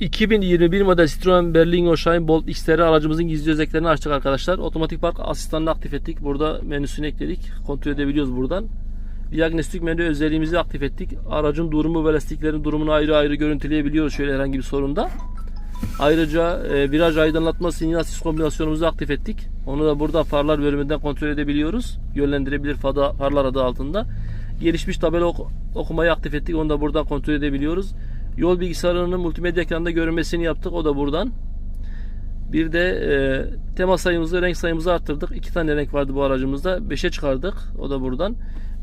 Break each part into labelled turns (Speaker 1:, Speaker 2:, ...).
Speaker 1: 2021 model Citroen Berlingo Shine Bolt XTR aracımızın gizli özelliklerini açtık arkadaşlar. Otomatik park asistanını aktif ettik. Burada menüsünü ekledik. Kontrol edebiliyoruz buradan. Diagnostik menü özelliğimizi aktif ettik. Aracın durumu ve lastiklerin durumunu ayrı ayrı görüntüleyebiliyoruz şöyle herhangi bir sorunda. Ayrıca e, viraj aydınlatma sinyal sis kombinasyonumuzu aktif ettik. Onu da burada farlar bölümünden kontrol edebiliyoruz. Yönlendirebilir fada- farlar adı altında. Gelişmiş tabela ok- okumayı aktif ettik. Onu da buradan kontrol edebiliyoruz. Yol bilgisayarının multimedya ekranında görünmesini yaptık. O da buradan. Bir de e, tema sayımızı, renk sayımızı arttırdık. İki tane renk vardı bu aracımızda. 5'e çıkardık. O da buradan.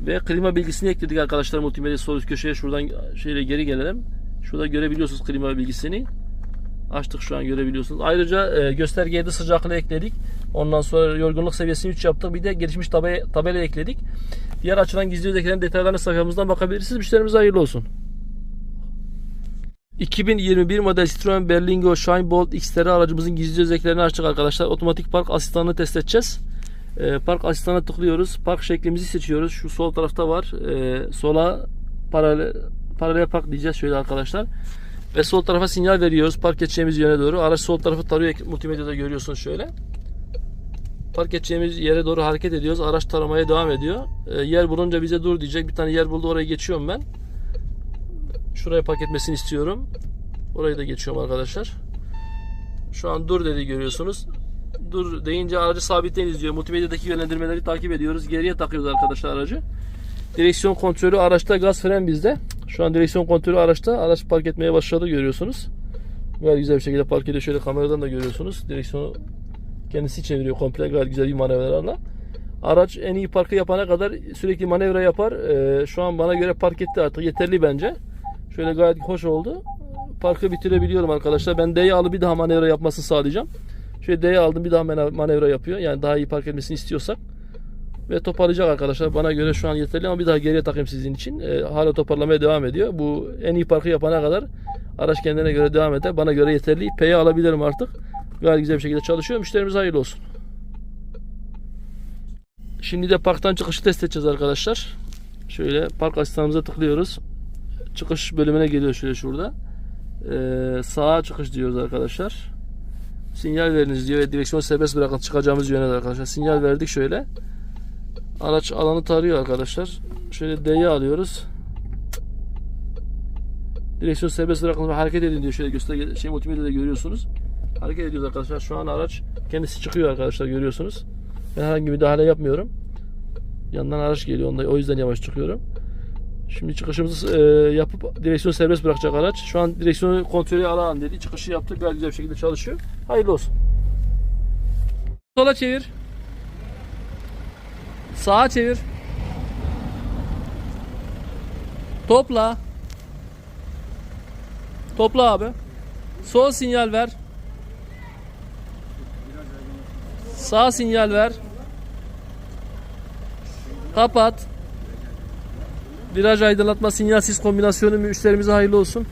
Speaker 1: Ve klima bilgisini ekledik arkadaşlar multimedya sol üst köşeye. Şuradan şöyle geri gelelim. Şurada görebiliyorsunuz klima bilgisini. Açtık şu an görebiliyorsunuz. Ayrıca e, göstergeye de sıcaklığı ekledik. Ondan sonra yorgunluk seviyesini 3 yaptık. Bir de gelişmiş tabela, tabela ekledik. Diğer açılan gizli özelliklerin detaylarını sayfamızdan bakabilirsiniz. Müşterimize hayırlı olsun. 2021 model Citroen Berlingo Shine Bolt XTR aracımızın gizli özelliklerini açtık arkadaşlar. Otomatik park asistanını test edeceğiz. E, park asistanına tıklıyoruz. Park şeklimizi seçiyoruz. Şu sol tarafta var. E, sola paralel, paralel park diyeceğiz şöyle arkadaşlar. Ve sol tarafa sinyal veriyoruz. Park edeceğimiz yöne doğru. Araç sol tarafı tarıyor. Multimedyada görüyorsunuz şöyle. Park edeceğimiz yere doğru hareket ediyoruz. Araç taramaya devam ediyor. E, yer bulunca bize dur diyecek. Bir tane yer buldu oraya geçiyorum ben. Şuraya park etmesini istiyorum. Orayı da geçiyorum arkadaşlar. Şu an dur dedi görüyorsunuz. Dur deyince aracı sabitleyiniz diyor. Multimedyadaki yönlendirmeleri takip ediyoruz. Geriye takıyoruz arkadaşlar aracı. Direksiyon kontrolü araçta gaz fren bizde. Şu an direksiyon kontrolü araçta. Araç park etmeye başladı görüyorsunuz. Gayet güzel bir şekilde park ediyor. Şöyle kameradan da görüyorsunuz. Direksiyonu kendisi çeviriyor komple. Gayet güzel bir manevralarla. Araç en iyi parkı yapana kadar sürekli manevra yapar. Ee, şu an bana göre park etti artık. Yeterli bence. Şöyle gayet hoş oldu. Parkı bitirebiliyorum arkadaşlar. Ben D'yi alıp bir daha manevra yapmasını sağlayacağım. Şöyle D'yi aldım bir daha mane- manevra yapıyor. Yani daha iyi park etmesini istiyorsak. Ve toparlayacak arkadaşlar. Bana göre şu an yeterli ama bir daha geriye takayım sizin için. Ee, hala toparlamaya devam ediyor. Bu en iyi parkı yapana kadar araç kendine göre devam eder. Bana göre yeterli. P'yi alabilirim artık. Gayet güzel bir şekilde çalışıyor. Müşterimiz hayırlı olsun. Şimdi de parktan çıkışı test edeceğiz arkadaşlar. Şöyle park asistanımıza tıklıyoruz. Çıkış bölümüne geliyor şöyle şurada. Ee, sağa çıkış diyoruz arkadaşlar. Sinyal veriniz diyor. ve Direksiyonu serbest bırakın çıkacağımız yöne arkadaşlar. Sinyal verdik şöyle. Araç alanı tarıyor arkadaşlar. Şöyle D'yi alıyoruz. Direksiyon serbest bırakın ve hareket edin diyor. Şöyle göster şey multimedyada görüyorsunuz. Hareket ediyoruz arkadaşlar. Şu an araç kendisi çıkıyor arkadaşlar görüyorsunuz. Ben herhangi bir müdahale yapmıyorum. Yandan araç geliyor. Onda, o yüzden yavaş çıkıyorum. Şimdi çıkışımızı e, yapıp direksiyonu serbest bırakacak araç. Şu an direksiyonu kontrolü alan dedi. Çıkışı yaptık. Gayet güzel bir şekilde çalışıyor. Hayırlı olsun. Sola çevir. Sağa çevir. Topla. Topla abi. Sol sinyal ver. Sağ sinyal ver. Kapat. Viraj aydınlatma sinyal sis kombinasyonu müşterimize hayırlı olsun.